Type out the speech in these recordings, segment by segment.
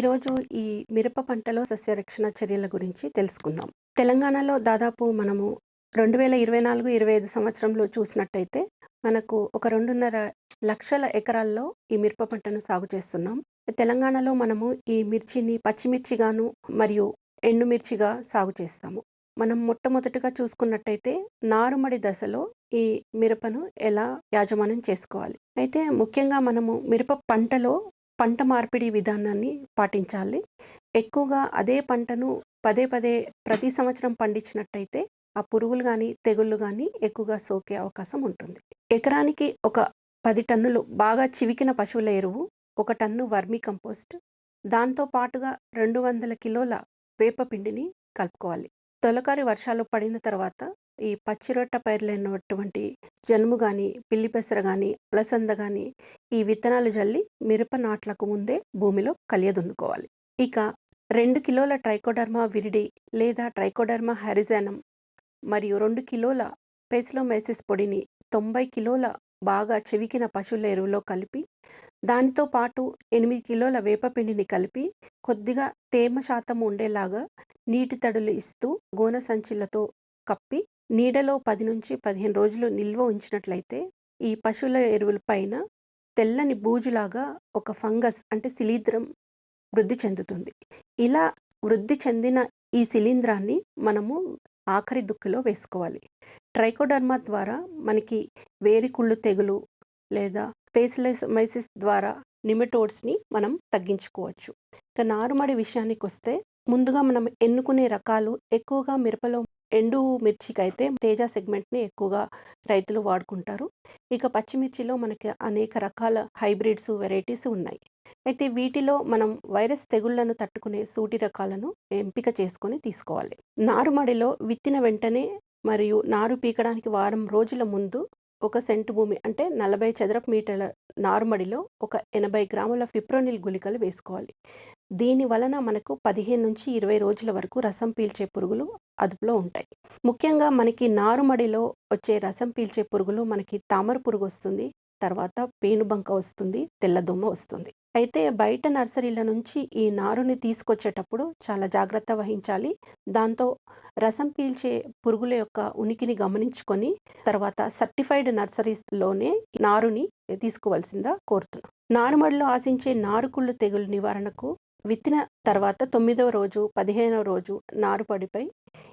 ఈరోజు ఈ మిరప పంటలో సస్యరక్షణ చర్యల గురించి తెలుసుకుందాం. తెలంగాణలో దాదాపు మనము రెండు వేల ఇరవై నాలుగు ఇరవై ఐదు సంవత్సరంలో చూసినట్టయితే మనకు ఒక రెండున్నర లక్షల ఎకరాల్లో ఈ మిరప పంటను సాగు చేస్తున్నాం. తెలంగాణలో మనము ఈ మిర్చిని పచ్చిమిర్చిగాను మరియు ఎండుమిర్చిగా సాగు చేస్తాము. మనం మొట్టమొదటిగా చూసుకున్నట్టయితే నారుమడి దశలో ఈ మిరపను ఎలా యాజమాన్యం చేసుకోవాలి. అయితే ముఖ్యంగా మనము మిరప పంటలో పంట మార్పిడి విధానాన్ని పాటించాలి. ఎక్కువగా అదే పంటను పదే పదే ప్రతి సంవత్సరం పండించినట్టయితే ఆ పురుగులు కానీ తెగుళ్ళు కానీ ఎక్కువగా సోకే అవకాశం ఉంటుంది. ఎకరానికి ఒక పది టన్నులు బాగా చివికిన పశువుల ఎరువు ఒక టన్ను వర్మీ కంపోస్ట్ దాంతో పాటుగా రెండు వందల కిలోల వేపపిండిని కలుపుకోవాలి. తొలకరి వర్షాలు పడిన తర్వాత ఈ పచ్చిరొట్ట పైర్లైనటువంటి జనుము కానీ పిల్లి పెసర కానీ అలసంద కానీ ఈ విత్తనాలు జల్లి మిరప నాట్లకు ముందే భూమిలో కలియదున్నుకోవాలి. ఇక రెండు కిలోల ట్రైకోడర్మా విరిడి లేదా ట్రైకోడర్మా హరిజానం మరియు రెండు కిలోల పేస్లోమైసిస్ పొడిని తొంభై కిలోల బాగా చెవికిన పశువుల ఎరువులో కలిపి దానితో పాటు ఎనిమిది కిలోల వేపపిండిని కలిపి కొద్దిగా తేమ శాతం ఉండేలాగా నీటి తడులు ఇస్తూ గోన సంచులతో కప్పి నీడలో పది నుంచి పదిహేను రోజులు నిల్వ ఉంచినట్లయితే ఈ పశువుల ఎరువుల పైన తెల్లని బూజులాగా ఒక ఫంగస్ అంటే శిలీంద్రం వృద్ధి చెందుతుంది. ఇలా వృద్ధి చెందిన ఈ శిలీంధ్రాన్ని మనము ఆఖరి దుక్కులో వేసుకోవాలి. ట్రైకోడర్మా ద్వారా మనకి వేరికుళ్ళు తెగులు లేదా మైసిస్ ద్వారా నిమిటోడ్స్ని మనం తగ్గించుకోవచ్చు. ఇక నారుమడి విషయానికి వస్తే ముందుగా మనం ఎన్నుకునే రకాలు ఎక్కువగా మిరపలో ఎండు మిర్చికి అయితే తేజ సెగ్మెంట్ని ఎక్కువగా రైతులు వాడుకుంటారు. ఇక పచ్చిమిర్చిలో మనకి అనేక రకాల హైబ్రిడ్స్ వెరైటీస్ ఉన్నాయి. అయితే వీటిలో మనం వైరస్ తెగుళ్ళను తట్టుకునే సూటి రకాలను ఎంపిక చేసుకొని తీసుకోవాలి. నారుమడిలో విత్తిన వెంటనే మరియు నారు పీకడానికి వారం రోజుల ముందు ఒక సెంటు భూమి అంటే నలభై చదరపు మీటర్ల నారుమడిలో ఒక ఎనభై గ్రాముల ఫిప్రోనిల్ గుళికలు వేసుకోవాలి. దీని వలన మనకు పదిహేను నుంచి ఇరవై రోజుల వరకు రసం పీల్చే పురుగులు అదుపులో ఉంటాయి. ముఖ్యంగా మనకి నారుమడిలో వచ్చే రసం పీల్చే పురుగులు మనకి తామర పురుగు వస్తుంది తర్వాత పేనుబంక వస్తుంది తెల్లదుమ్మ వస్తుంది. అయితే బయట నర్సరీల నుంచి ఈ నారుని తీసుకొచ్చేటప్పుడు చాలా జాగ్రత్త వహించాలి. దాంతో రసం పీల్చే పురుగుల యొక్క ఉనికిని గమనించుకొని తర్వాత సర్టిఫైడ్ నర్సరీస్లోనే నారుని తీసుకోవాల్సిందా కోరుతున్నాం. నారుమడిలో ఆశించే నారుకుళ్ళు తెగులు నివారణకు విత్తిన తర్వాత తొమ్మిదవ రోజు పదిహేనవ రోజు నారుపడిపై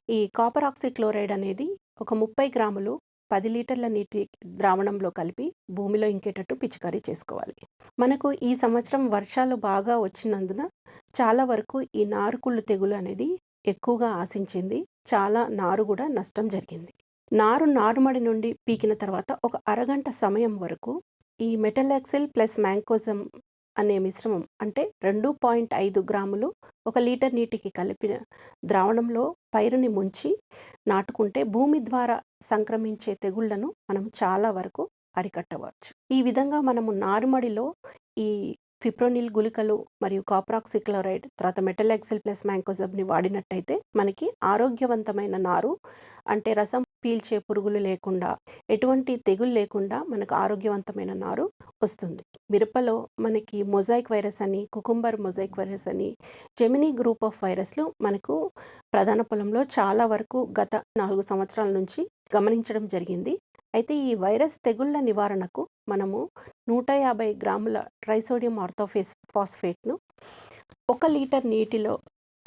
ఈ కాపర్ ఆక్సిక్లోరైడ్ అనేది ఒక ముప్పై గ్రాములు పది లీటర్ల నీటి ద్రావణంలో కలిపి భూమిలో ఇంకేటట్టు పిచికారీ చేసుకోవాలి. మనకు ఈ సంవత్సరం వర్షాలు బాగా వచ్చినందున చాలా వరకు ఈ నారుకుళ్ళు తెగులు అనేది ఎక్కువగా ఆశించింది. చాలా నారు కూడా నష్టం జరిగింది. నారు నారుమడి నుండి పీకిన తర్వాత ఒక అరగంట సమయం వరకు ఈ మెటలాక్సిల్ ప్లస్ మ్యాంకోజం అనే మిశ్రమం అంటే రెండు పాయింట్ ఐదు గ్రాములు ఒక లీటర్ నీటికి కలిపిన ద్రావణంలో పైరుని ముంచి నాటుకుంటే భూమి ద్వారా సంక్రమించే తెగుళ్ళను మనం చాలా వరకు అరికట్టవచ్చు. ఈ విధంగా మనము నారుమడిలో ఈ ఫిప్రోనిల్ గుళికలు మరియు కాప్రాక్సిక్లోరైడ్ తర్వాత మెటల్ ఎక్సిల్ ప్లస్ మ్యాంకోజబ్ని వాడినట్టయితే మనకి ఆరోగ్యవంతమైన నారు అంటే రసం పీల్చే పురుగులు లేకుండా ఎటువంటి తెగులు లేకుండా మనకు ఆరోగ్యవంతమైన నారు వస్తుంది. మిరపలో మనకి మొజాయిక్ వైరస్ అని కుకుంబర్ మొజాయిక్ వైరస్ అని జెమినీ గ్రూప్ ఆఫ్ వైరస్లు మనకు ప్రధాన పొలంలో చాలా వరకు గత నాలుగు సంవత్సరాల నుంచి గమనించడం జరిగింది. అయితే ఈ వైరస్ తెగుళ్ళ నివారణకు మనము నూట యాభై గ్రాముల ట్రైసోడియం ఆర్థోఫేస్ ఫాస్ఫేట్ను ఒక లీటర్ నీటిలో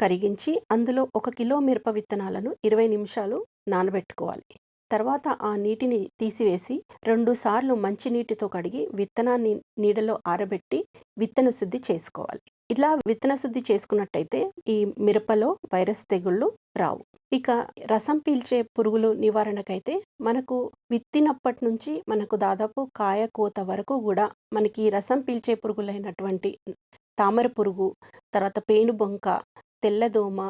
కరిగించి అందులో ఒక కిలో మిరప విత్తనాలను ఇరవై నిమిషాలు నానబెట్టుకోవాలి. తర్వాత ఆ నీటిని తీసివేసి రెండు సార్లు మంచినీటితో కడిగి విత్తనాన్ని నీడలో ఆరబెట్టి విత్తన శుద్ధి చేసుకోవాలి. ఇలా విత్తన శుద్ధి చేసుకున్నట్టయితే ఈ మిరపలో వైరస్ తెగుళ్ళు రావు. ఇక రసం పీల్చే పురుగులు నివారణకైతే మనకు విత్తినప్పటి నుంచి మనకు దాదాపు కాయ కోత వరకు కూడా మనకి రసం పీల్చే పురుగులైనటువంటి తామర పురుగు తర్వాత పేను బొంక తెల్లదోమ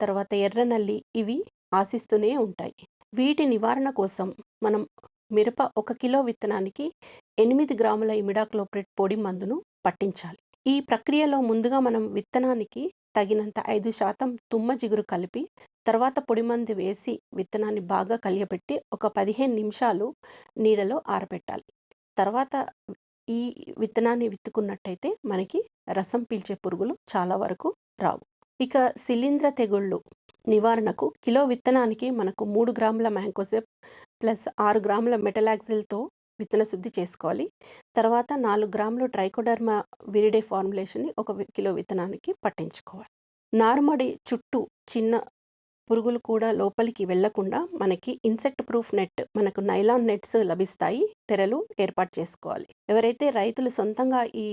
తర్వాత ఎర్రనల్లి ఇవి ఆశిస్తూనే ఉంటాయి. వీటి నివారణ కోసం మనం మిరప ఒక కిలో విత్తనానికి ఎనిమిది గ్రాముల ఇమిడాక్లోప్రెట్ పొడి మందును పట్టించాలి. ఈ ప్రక్రియలో ముందుగా మనం విత్తనానికి తగినంత ఐదు శాతం తుమ్మ జిగురు కలిపి తర్వాత పొడిమంది వేసి విత్తనాన్ని బాగా కలియబెట్టి ఒక పదిహేను నిమిషాలు నీడలో ఆరబెట్టాలి. తర్వాత ఈ విత్తనాన్ని విత్తుకున్నట్టయితే మనకి రసం పీల్చే పురుగులు చాలా వరకు రావు. ఇక శిలీంధ్ర తెగుళ్ళు నివారణకు కిలో విత్తనానికి మనకు మూడు గ్రాముల మ్యాంకోసెప్ ప్లస్ ఆరు గ్రాముల మెటలాక్సిల్‌తో విత్తన శుద్ధి చేసుకోవాలి. తర్వాత నాలుగు గ్రాములు ట్రైకోడర్మా విరిడే ఫార్ములేషన్‌ని ఒక కిలో విత్తనానికి పట్టించుకోవాలి. నారుమడి చుట్టూ చిన్న పురుగులు కూడా లోపలికి వెళ్ళకుండా మనకి ఇన్సెక్ట్ ప్రూఫ్ నెట్ మనకు నైలాన్ నెట్స్ లభిస్తాయి. తెరలు ఏర్పాటు చేసుకోవాలి. ఎవరైతే రైతులు సొంతంగా ఈ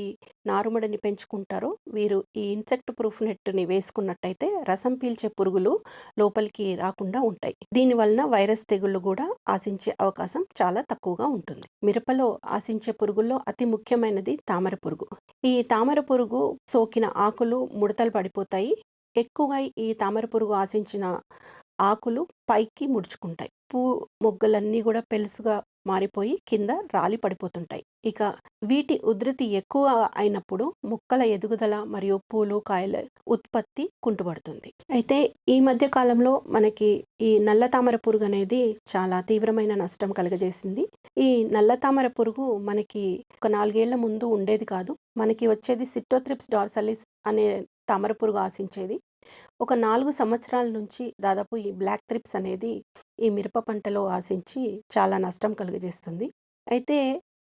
నారుమడిని పెంచుకుంటారో వీరు ఈ ఇన్సెక్ట్ ప్రూఫ్ నెట్‌ని వేసుకున్నట్టయితే రసం పీల్చే పురుగులు లోపలికి రాకుండా ఉంటాయి. దీనివలన వైరస్ తెగుళ్ళు కూడా ఆశించే అవకాశం చాలా తక్కువగా ఉంటుంది. మిరపలో ఆశించే పురుగుల్లో అతి ముఖ్యమైనది తామర పురుగు. ఈ తామర పురుగు సోకిన ఆకులు ముడతలు పడిపోతాయి. ఎక్కువగా ఈ తామర పురుగు ఆశించిన ఆకులు పైకి ముడుచుకుంటాయి. పూ మొగ్గలన్నీ కూడా పెలుసుగా మారిపోయి కింద రాలి పడిపోతుంటాయి. ఇక వీటి ఉధృతి ఎక్కువ అయినప్పుడు మొక్కల ఎదుగుదల మరియు పూలు, కాయల ఉత్పత్తి కుంటుపడుతుంది. అయితే ఈ మధ్య కాలంలో మనకి ఈ నల్ల తామర పురుగు అనేది చాలా తీవ్రమైన నష్టం కలుగజేసింది. ఈ నల్ల తామర పురుగు మనకి ఒక నాలుగేళ్ళ ముందు ఉండేది కాదు. మనకి వచ్చేది సిట్టోథ్రిప్స్ డార్సలిస్ అనే తామర పురుగు ఆశించేది. ఒక నాలుగు సంవత్సరాల నుంచి దాదాపు ఈ బ్లాక్ థ్రిప్స్ అనేది ఈ మిరప పంటలో ఆశించి చాలా నష్టం కలుగజేస్తుంది. అయితే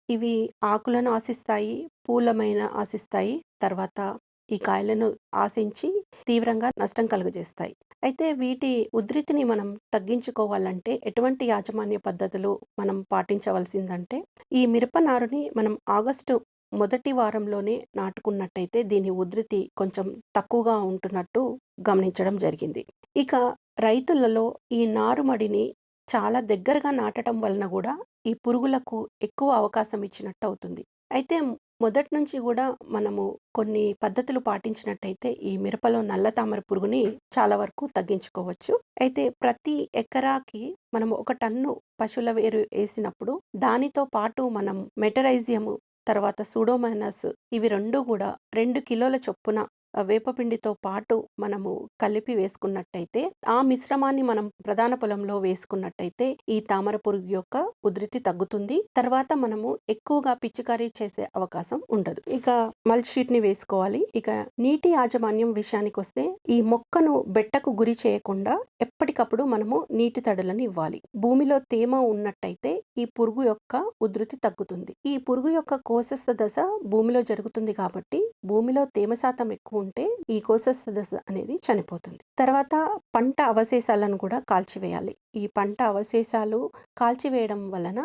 ఇవి ఆకులను ఆశిస్తాయి, పూలమైన ఆశిస్తాయి. తర్వాత ఈ కాయలను ఆశించి తీవ్రంగా నష్టం కలుగజేస్తాయి. అయితే వీటి ఉధృతిని మనం తగ్గించుకోవాలంటే ఎటువంటి యాజమాన్య పద్ధతులు మనం పాటించవలసిందంటే ఈ మిరప నారుని మనం ఆగస్టు మొదటి వారంలోనే నాటుకున్నట్టయితే దీని ఉధృతి కొంచెం తక్కువగా ఉంటున్నట్టు గమనించడం జరిగింది. ఇక రైతులలో ఈ నారుమడిని చాలా దగ్గరగా నాటడం వలన కూడా ఈ పురుగులకు ఎక్కువ అవకాశం ఇచ్చినట్టు అవుతుంది. అయితే మొదటి నుంచి కూడా మనము కొన్ని పద్ధతులు పాటించినట్టయితే ఈ మిరపలో నల్ల తామర పురుగుని చాలా వరకు తగ్గించుకోవచ్చు. అయితే ప్రతి ఎకరాకి మనం ఒక టన్ను పశువుల వేరు వేసినప్పుడు దానితో పాటు మనం మెటరైజియం తర్వాత సూడోమోనాస్ ఇవి రెండు కూడా రెండు కిలోల చొప్పున వేపపిండితో పాటు మనము కలిపి వేసుకున్నట్టయితే ఆ మిశ్రమాన్ని మనం ప్రధాన పొలంలో వేసుకున్నట్టయితే ఈ తామర పురుగు యొక్క ఉధృతి తగ్గుతుంది. తర్వాత మనము ఎక్కువగా పిచికారీ చేసే అవకాశం ఉండదు. ఇక మల్ షీట్ని వేసుకోవాలి. ఇక నీటి యాజమాన్యం విషయానికి వస్తే ఈ మొక్కను బెట్టకు గురి చేయకుండా ఎప్పటికప్పుడు మనము నీటి తడులను ఇవ్వాలి. భూమిలో తేమ ఉన్నట్టయితే ఈ పురుగు యొక్క ఉధృతి తగ్గుతుంది. ఈ పురుగు యొక్క కోశస్థ దశ భూమిలో జరుగుతుంది కాబట్టి భూమిలో తేమ శాతం ఎక్కువ ఉంటే ఈ కోశస్థ దశ అనేది చనిపోతుంది. తర్వాత పంట అవశేషాలను కూడా కాల్చివేయాలి. ఈ పంట అవశేషాలు కాల్చివేయడం వలన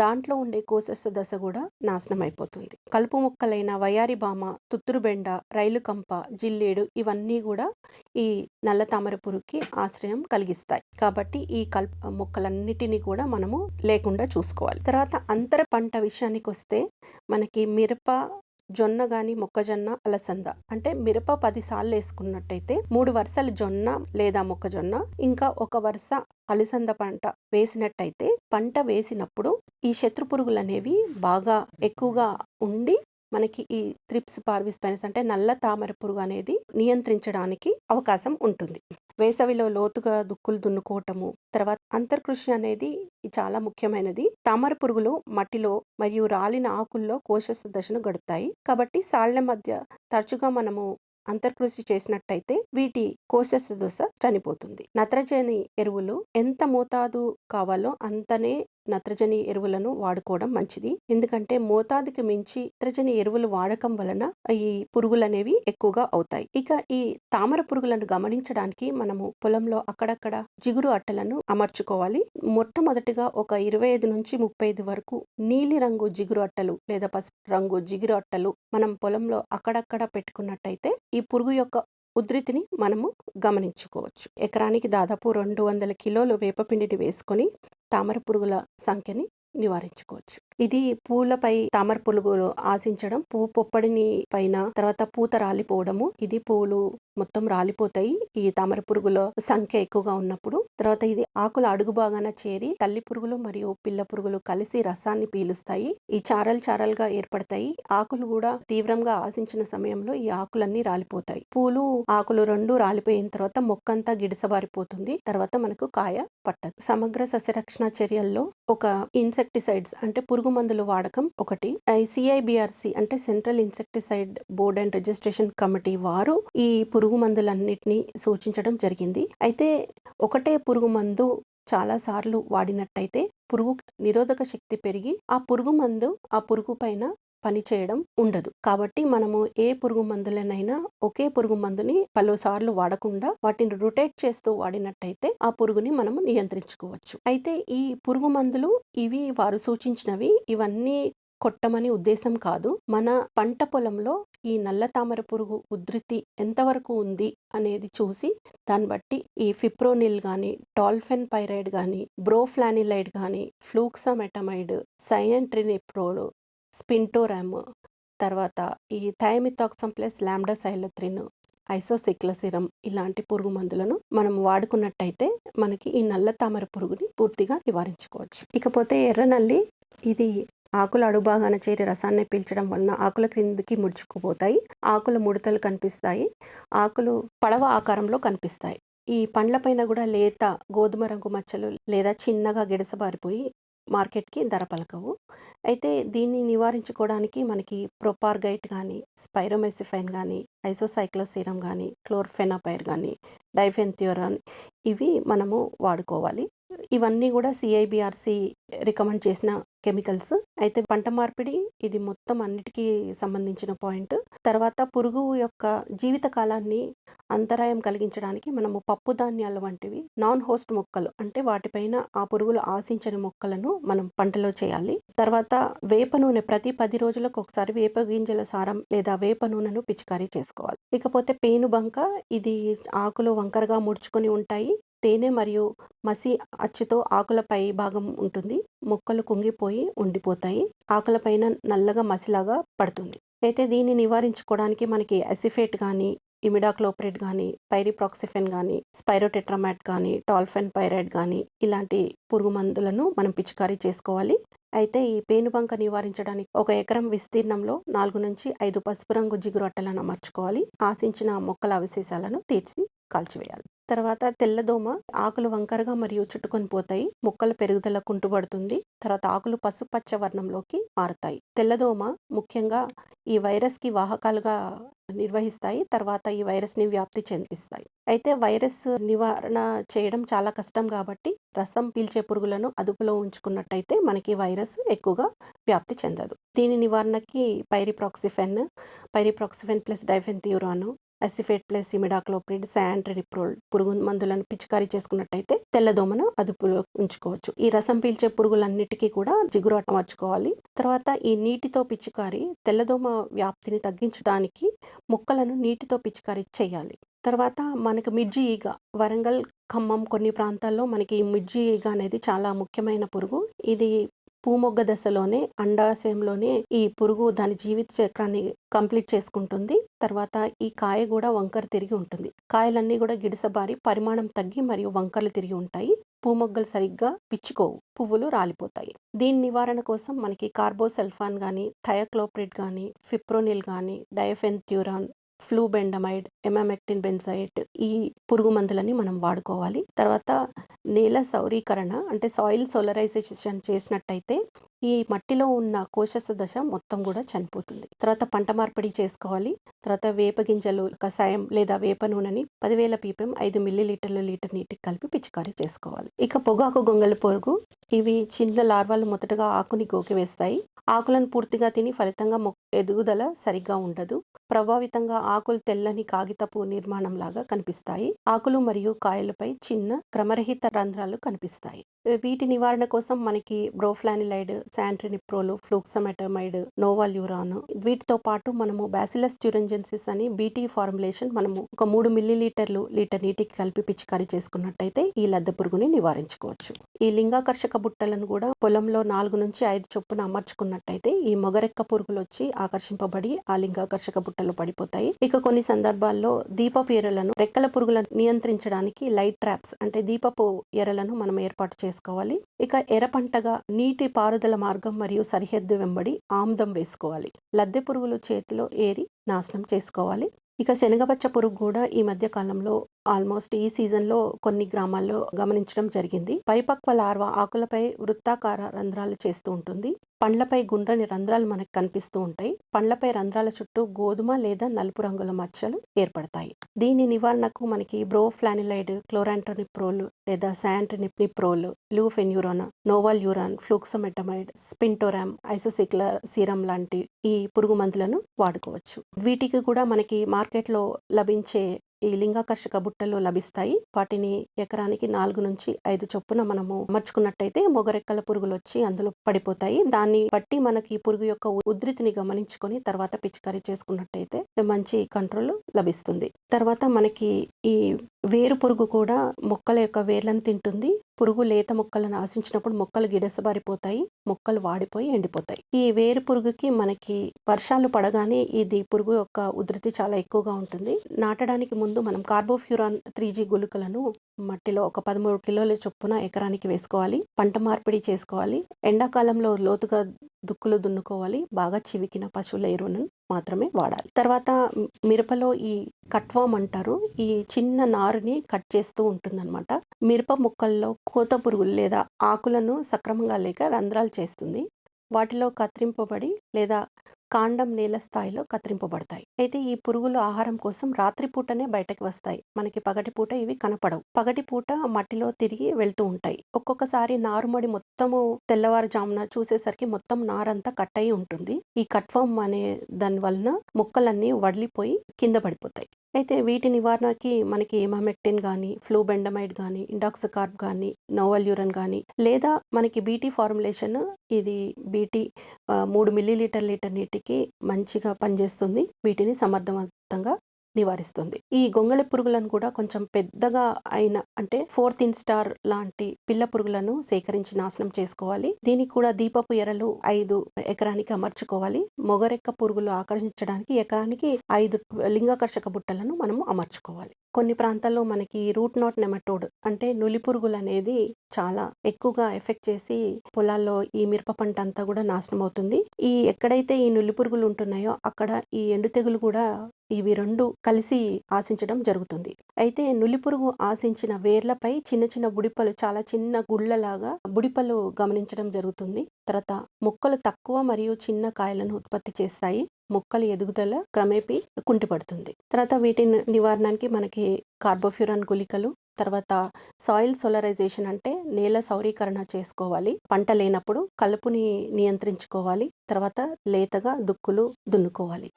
దాంట్లో ఉండే కోశస్థ దశ కూడా నాశనం అయిపోతుంది. కలుపు మొక్కలైన వయారి భామ, తుత్తురుబెండ రైలు కంప, జిల్లేడు ఇవన్నీ కూడా ఈ నల్ల తామర పురుగుకి ఆశ్రయం కలిగిస్తాయి. కాబట్టి ఈ కల్ప మొక్కలన్నిటిని కూడా మనము లేకుండా చూసుకోవాలి. తర్వాత అంతర పంట విషయానికి వస్తే మనకి మిరప, జొన్న గాని, మొక్కజొన్న, అలసంద అంటే మిరప పది సార్లు వేసుకున్నట్టయితే మూడు వరుసలు జొన్న లేదా మొక్కజొన్న ఇంకా ఒక వరుస అలసంద పంట వేసినట్టయితే పంట వేసినప్పుడు ఈ శత్రు పురుగులు అనేవి బాగా ఎక్కువగా ఉండి మనకి ఈ త్రిప్స్ పార్విస్ పైనస్ అంటే నల్ల తామర పురుగు అనేది నియంత్రించడానికి అవకాశం ఉంటుంది. వేసవిలో లోతుగా దుక్కులు దున్నుకోవటము, తర్వాత అంతర్కృషి అనేది చాలా ముఖ్యమైనది. తామర పురుగులు మట్టిలో మరియు రాలిన ఆకుల్లో కోశస్థ దశను గడుపుతాయి. కాబట్టి సాళ్ళ మధ్య తరచుగా మనము అంతర్కృషి చేసినట్టయితే వీటి కోశస్థ దశ చనిపోతుంది. నత్రజని ఎరువులు ఎంత మోతాదు కావాలో అంతనే నత్రజని ఎరువులను వాడుకోవడం మంచిది. ఎందుకంటే మోతాదుకి మించి నత్రజని ఎరువులు వాడకం వలన ఈ పురుగులనేవి ఎక్కువగా అవుతాయి. ఇక ఈ తామర పురుగులను గమనించడానికి మనము పొలంలో అక్కడక్కడ జిగురు అట్టలను అమర్చుకోవాలి. మొట్టమొదటిగా ఒక 25-35 వరకు నీలి రంగు జిగురు అట్టలు లేదా పసుపు రంగు జిగురు అట్టలు మనం పొలంలో అక్కడక్కడ పెట్టుకున్నట్టయితే ఈ పురుగు యొక్క ఉధృతిని మనము గమనించుకోవచ్చు. ఎకరానికి దాదాపు 200 కిలోలు వేపపిండిని వేసుకొని తామర పురుగుల సంఖ్యని నివారించుకోవచ్చు. ఇది పూలపై తామర పురుగులు ఆశించడం, పువ్వు పొప్పడిని పైన తర్వాత పూత రాలిపోవడము, ఇది పువ్వులు మొత్తం రాలిపోతాయి. ఈ తామర పురుగుల సంఖ్య ఎక్కువగా ఉన్నప్పుడు. తర్వాత ఇది ఆకుల అడుగు భాగాన చేరి తల్లి పురుగులు మరియు పిల్ల పురుగులు కలిసి రసాన్ని పీలుస్తాయి. ఈ చారలు చారలుగా ఏర్పడతాయి. ఆకులు కూడా తీవ్రంగా ఆశించిన సమయంలో ఈ ఆకులన్నీ రాలిపోతాయి. పూలు, ఆకులు రెండు రాలిపోయిన తర్వాత మొక్కంతా గిడసబారిపోతుంది. తర్వాత మనకు కాయ పట్టదు. సమగ్ర సస్యరక్షణ చర్యల్లో ఒక ఇన్సెక్ట్ ఇన్సెక్టిసైడ్స్ అంటే పురుగు మందుల వాడకం ఒకటి. సిఐబిఆర్సి అంటే central insecticide board and registration committee వారు ఈ పురుగు మందులన్నిటిని సూచించడం జరిగింది. అయితే ఒకటే పురుగు మందు చాలా సార్లు వాడినట్టయితే పురుగు నిరోధక శక్తి పెరిగి ఆ పురుగు మందు ఆ పురుగు పైన పనిచేయడం ఉండదు. కాబట్టి మనము ఏ పురుగు మందులనైనా ఒకే పురుగు మందుని పలుసార్లు వాడకుండా వాటిని రొటేట్ చేస్తూ వాడినట్టయితే ఆ పురుగుని మనము నియంత్రించుకోవచ్చు. అయితే ఈ పురుగు మందులు ఇవి వారు సూచించినవి ఇవన్నీ కొట్టమని ఉద్దేశం కాదు. మన పంట పొలంలో ఈ నల్ల తామర పురుగు ఉధృతి ఎంతవరకు ఉంది అనేది చూసి దాన్ని బట్టి ఈ ఫిప్రోనిల్ కానీ టాల్ఫెన్ పైరైడ్ కానీ బ్రోఫ్లానిలైడ్ కానీ ఫ్లూక్సమెటమైడ్ సైయంట్రినిప్రోల్ స్పింటోరామ్ తర్వాత ఈ థైమిథాక్సమ్ ప్లస్ లాంబ్డా సైలత్రిన్ ఐసోసిక్లసిరం ఇలాంటి పురుగు మందులను మనం వాడుకున్నట్టయితే మనకి ఈ నల్ల తామర పురుగుని పూర్తిగా నివారించుకోవచ్చు. ఇకపోతే ఎర్ర నల్లి ఇది ఆకుల అడుభాగాన చేరి రసాన్ని పీల్చడం వలన ఆకుల క్రిందికి ముడుచుకుపోతాయి. ఆకుల ముడతలు కనిపిస్తాయి. ఆకులు పడవ ఆకారంలో కనిపిస్తాయి. ఈ పండ్లపైన కూడా లేత గోధుమ రంగు మచ్చలు లేదా చిన్నగా గిడసబారిపోయి మార్కెట్కి ధర పలకవు. అయితే దీన్ని నివారించుకోవడానికి మనకి ప్రొపార్గైట్ కానీ స్పైరోమెసిఫైన్ కానీ ఐసోసైక్లోసీరం కానీ క్లోర్ఫెనాపైర్ కానీ డైఫెన్థ్యూరాన్ ఇవి మనము వాడుకోవాలి. ఇవన్నీ కూడా సిఐబిఆర్సి రికమెండ్ చేసిన కెమికల్స్ అయితే పంట మార్పిడి ఇది మొత్తం అన్నిటికీ సంబంధించిన పాయింట్ తర్వాత పురుగు యొక్క జీవిత కాలాన్ని అంతరాయం కలిగించడానికి మనము పప్పు ధాన్యాలు వంటివి నాన్ హోస్ట్ మొక్కలు అంటే వాటిపైన ఆ పురుగులు ఆశించని మొక్కలను మనం పంటలో చేయాలి. తర్వాత వేప నూనె ప్రతి పది రోజులకు ఒకసారి వేప గింజల సారం లేదా వేప నూనెను పిచికారీ చేసుకోవాలి. ఇకపోతే పేను బంక ఇది ఆకులు వంకరగా ముడుచుకొని ఉంటాయి. తేనె మరియు మసి అచ్చుతో ఆకుల పై భాగం ఉంటుంది. మొక్కలు కుంగిపోయి ఉండిపోతాయి. ఆకుల పైన నల్లగా మసిలాగా పడుతుంది. అయితే దీన్ని నివారించుకోవడానికి మనకి అసిఫేట్ కానీ ఇమిడాక్లోప్రేట్ కానీ పైరిప్రాక్సిఫెన్ కానీ స్పైరోటెట్రామాట్ కానీ టాల్ఫెన్ పైరైడ్ కానీ ఇలాంటి పురుగు మందులను మనం పిచికారీ చేసుకోవాలి. అయితే ఈ పేనుబంక నివారించడానికి ఒక ఎకరం విస్తీర్ణంలో నాలుగు నుంచి ఐదు పసుపు రంగు జిగురు అట్టలను అమర్చుకోవాలి. ఆశించిన మొక్కల అవశేషాలను తీర్చి కాల్చివేయాలి. తర్వాత తెల్లదోమ ఆకులు వంకరగా మరియు చుట్టుకొని పోతాయి. మొక్కల పెరుగుదల కుంటుపడుతుంది. తర్వాత ఆకులు పసుపచ్చ వర్ణంలోకి మారుతాయి. తెల్లదోమ ముఖ్యంగా ఈ వైరస్కి వాహకాలుగా నిర్వహిస్తాయి. తర్వాత ఈ వైరస్ని వ్యాప్తి చెందిస్తాయి. అయితే వైరస్ నివారణ చేయడం చాలా కష్టం కాబట్టి రసం పీల్చే పురుగులను అదుపులో ఉంచుకున్నట్టయితే మనకి వైరస్ ఎక్కువగా వ్యాప్తి చెందదు. దీని నివారణకి పైరిప్రాక్సిఫెన్ పైరిప్రాక్సిఫెన్ ప్లస్ డైఫెన్ డైఫెన్థ్యూరాను అసిఫేట్ ప్లస్ ఇమిడాక్లోప్రిడ్ శాంట్రిప్రోల్ పురుగు మందులను పిచికారీ చేసుకున్నట్టయితే తెల్లదోమను అదుపులో ఉంచుకోవచ్చు. ఈ రసం పీల్చే పురుగులన్నిటికీ కూడా జిగురు అమర్చుకోవాలి తర్వాత ఈ నీటితో పిచికారీ తెల్లదోమ వ్యాప్తిని తగ్గించడానికి మొక్కలను నీటితో పిచికారీ చేయాలి. తర్వాత మనకు మిర్జి ఈగ వరంగల్ ఖమ్మం కొన్ని ప్రాంతాల్లో మనకి ఈ మిర్జి ఈగ అనేది చాలా ముఖ్యమైన పురుగు. ఇది పూమొగ్గ దశలోనే అండాశయంలోనే ఈ పురుగు దాని జీవిత చక్రాన్ని కంప్లీట్ చేసుకుంటుంది. తర్వాత ఈ కాయ కూడా వంకర తిరిగి ఉంటుంది. కాయలన్నీ కూడా గిడిసబారి పరిమాణం తగ్గి మరియు వంకరలు తిరిగి ఉంటాయి. పూమొగ్గలు సరిగ్గా పిచ్చుకోవు పువ్వులు రాలిపోతాయి. దీని నివారణ కోసం మనకి కార్బోసెల్ఫాన్ కానీ థయక్లోప్రిడ్ కానీ ఫిప్రోనిల్ కానీ డయఫెన్థ్యూరాన్ ఫ్లూబెండమైడ్ ఎమామెక్టిన్ బెన్సైట్ ఈ పురుగు మందులని మనం వాడుకోవాలి. తర్వాత నేల సౌరీకరణ అంటే సాయిల్ సోలరైజేషన్ చేసినట్టయితే ఈ మట్టిలో ఉన్న కోశస దశ మొత్తం కూడా చనిపోతుంది. తర్వాత పంట మార్పిడి చేసుకోవాలి. తర్వాత వేప గింజలు కషాయం లేదా వేప నూనెని పదివేల పీపీఎం ఐదు మిల్లీ లీటర్ల లీటర్ నీటికి కలిపి పిచికారీ చేసుకోవాలి. ఇక పొగాకు గొంగళి పొరుగు ఇవి చిన్న లార్వాలు మొదటగా ఆకుని గోకివేస్తాయి ఆకులను పూర్తిగా తిని ఫలితంగా మొక్క ఎదుగుదల సరిగ్గా ఉండదు. ప్రభావితంగా ఆకులు తెల్లని కాగితపు నిర్మాణం లాగా కనిపిస్తాయి. ఆకులు మరియు కాయలపై చిన్న క్రమరహిత రంధ్రాలు కనిపిస్తాయి. వీటి నివారణ కోసం మనకి బ్రోఫ్లానిలైడ్ శాంట్రినిప్రోలు ఫ్లూక్సమెటమైడ్ నోవాల్యూరాన్ వీటితో పాటు మనము బ్యాసిలస్ ట్యూరంజెన్సిస్ అని బీటీ ఫార్ములేషన్ మనము ఒక మూడు మిల్లీ లీటర్లు లీటర్ నీటికి కలిపి పిచికారీ చేసుకున్నట్టయితే ఈ లద్దె పురుగుని నివారించుకోవచ్చు. ఈ లింగాకర్షక బుట్టలను కూడా పొలంలో నాలుగు నుంచి ఐదు చొప్పున అమర్చుకున్నట్టయితే ఈ మొగరెక్క పురుగులు వచ్చి ఆకర్షింపబడి ఆ లింగాకర్షక బుట్టలు పడిపోతాయి. ఇక కొన్ని సందర్భాల్లో దీపపు ఎరలను రెక్కల పురుగులను నియంత్రించడానికి లైట్ ట్రాప్స్ అంటే దీపపు ఎరలను మనం ఏర్పాటు చేస్తాం. చేసుకోవాలి ఇక ఎర పంటగా నీటి పారుదల మార్గం మరియు సరిహద్దు వెంబడి ఆముదం వేసుకోవాలి. లద్దె పురుగులు చేతిలో ఏరి నాశనం చేసుకోవాలి. ఇక శనగపచ్చ పురుగు కూడా ఈ మధ్య కాలంలో ఆల్మోస్ట్ ఈ సీజన్‌లో కొన్ని గ్రామాల్లో గమనించడం జరిగింది. పైపక్వ లార్వా ఆకులపై వృత్తాకార రంధ్రాలు చేస్తూ ఉంటుంది. పండ్లపై గుండ్రని రంధ్రాలు మనకు కనిపిస్తూ ఉంటాయి. పండ్లపై రంధ్రాల చుట్టూ గోధుమ లేదా నలుపు రంగుల మచ్చలు ఏర్పడతాయి. దీని నివారణకు మనకి బ్రోఫ్లానిలైడ్, క్లోరాంట్రనిప్రోల్ లేదా శాంట్రినిప్నిప్రోల్, లూఫెన్యూరాన్, నోవాల్యూరాన్, ఫ్లూక్సోమెటమైడ్, స్పింటోరామ్, ఐసోసిక్ల సీరం లాంటి ఈ పురుగు మందులను వాడుకోవచ్చు. వీటికి కూడా మనకి మార్కెట్‌లో లభించే ఈ లింగాకర్షక బుట్టలు లభిస్తాయి. వాటిని ఎకరానికి 4-5 చొప్పున మనము అమర్చుకున్నట్టయితే మొగరెక్కల పురుగులు వచ్చి అందులో పడిపోతాయి. దాన్ని బట్టి మనకి పురుగు యొక్క ఉధృతిని గమనించుకొని తర్వాత పిచికారీ చేసుకున్నట్టయితే మంచి కంట్రోల్ లభిస్తుంది. తర్వాత మనకి ఈ వేరు పురుగు కూడా మొక్కల యొక్క వేర్లను తింటుంది. పురుగు లేత మొక్కలను ఆశించినప్పుడు మొక్కలు గిడసబారిపోతాయి. మొక్కలు వాడిపోయి ఎండిపోతాయి. ఈ వేరు పురుగుకి మనకి వర్షాలు పడగానే ఇది పురుగు యొక్క ఉధృతి చాలా ఎక్కువగా ఉంటుంది. నాటడానికి ముందు మనం కార్బోఫ్యూరాన్ త్రీ జీ గుళికలను మట్టిలో ఒక 13 కిలోల చొప్పున ఎకరానికి వేసుకోవాలి. పంట మార్పిడి చేసుకోవాలి. ఎండాకాలంలో లోతుగా దుక్కులు దున్నుకోవాలి. బాగా చివికిన పశువుల ఎరువును మాత్రమే వాడాలి. తర్వాత మిరపలో ఈ కట్వామ్ అంటారు. ఈ చిన్న నారుని కట్ చేస్తూ ఉంటుందన్నమాట. మిరప మొక్కల్లో కోత పురుగులు లేదా ఆకులను సక్రమంగా లేక రంధ్రాలు చేస్తుంది. వాటిలో కత్తిరింపబడి లేదా కాండం నేల స్థాయిలో కత్తిరింపబడతాయి. అయితే ఈ పురుగులు ఆహారం కోసం రాత్రి పూటనే బయటకి వస్తాయి. మనకి పగటిపూట ఇవి కనపడవు. పగటిపూట మట్టిలో తిరిగి వెళ్తూ ఉంటాయి. ఒక్కొక్కసారి నారుమడి మొత్తము తెల్లవారుజామున చూసేసరికి మొత్తం నారంతా కట్ అయి ఉంటుంది. ఈ కట్ఫామ్ అనే దాని వలన మొక్కలన్నీ వడిలిపోయి కింద పడిపోతాయి. అయితే వీటి నివారణకి మనకి ఇమామెక్టిన్ గానీ, ఫ్లూబెండమైడ్ కానీ ఇండాక్సకార్బ్ కానీ నోవల్యూరన్ కానీ లేదా మనకి బీటీ ఫార్ములేషన్ ఇది బీటీ మూడు మిల్లీ లీటర్ లీటర్ నీటికి మంచిగా పనిచేస్తుంది. వీటిని సమర్థవంతంగా నివారిస్తుంది. ఈ గొంగళి పురుగులను కూడా కొంచెం పెద్దగా అయిన అంటే ఫోర్త్ ఇన్‌స్టార్ లాంటి పిల్ల పురుగులను సేకరించి నాశనం చేసుకోవాలి. దీనికి కూడా దీపపు ఎరలు ఐదు ఎకరానికి అమర్చుకోవాలి. మొగరెక్క పురుగులు ఆకర్షించడానికి ఎకరానికి ఐదు లింగాకర్షక బుట్టలను మనము అమర్చుకోవాలి. కొన్ని ప్రాంతాల్లో మనకి రూట్ నాట్ నెమటోడ్ అంటే నులి పురుగులనేది చాలా ఎక్కువగా ఎఫెక్ట్ చేసి పొలాల్లో ఈ మిరప పంట అంతా కూడా నాశనం అవుతుంది. ఈ ఎక్కడైతే ఈ నులి పురుగులు ఉంటున్నాయో అక్కడ ఈ ఎండు తెగులు కూడా ఇవి రెండు కలిసి ఆశించడం జరుగుతుంది. అయితే నులి పురుగు ఆశించిన వేర్లపై చిన్న చిన్న బుడిపలు చాలా చిన్న గుళ్ళలాగా బుడిపలు గమనించడం జరుగుతుంది. తర్వాత మొక్కలు తక్కువ మరియు చిన్న కాయలను ఉత్పత్తి చేస్తాయి. మొక్కల ఎదుగుదల క్రమేపీ కుంటిపడుతుంది తర్వాత వీటి నివారణకి మనకి కార్బోఫ్యూరాన్ గుళికలు, తర్వాత సాయిల్ సోలరైజేషన్ అంటే నేల సౌరీకరణ చేసుకోవాలి. పంట లేనప్పుడు కలుపుని నియంత్రించుకోవాలి. తర్వాత లేతగా దుక్కులు దున్నుకోవాలి.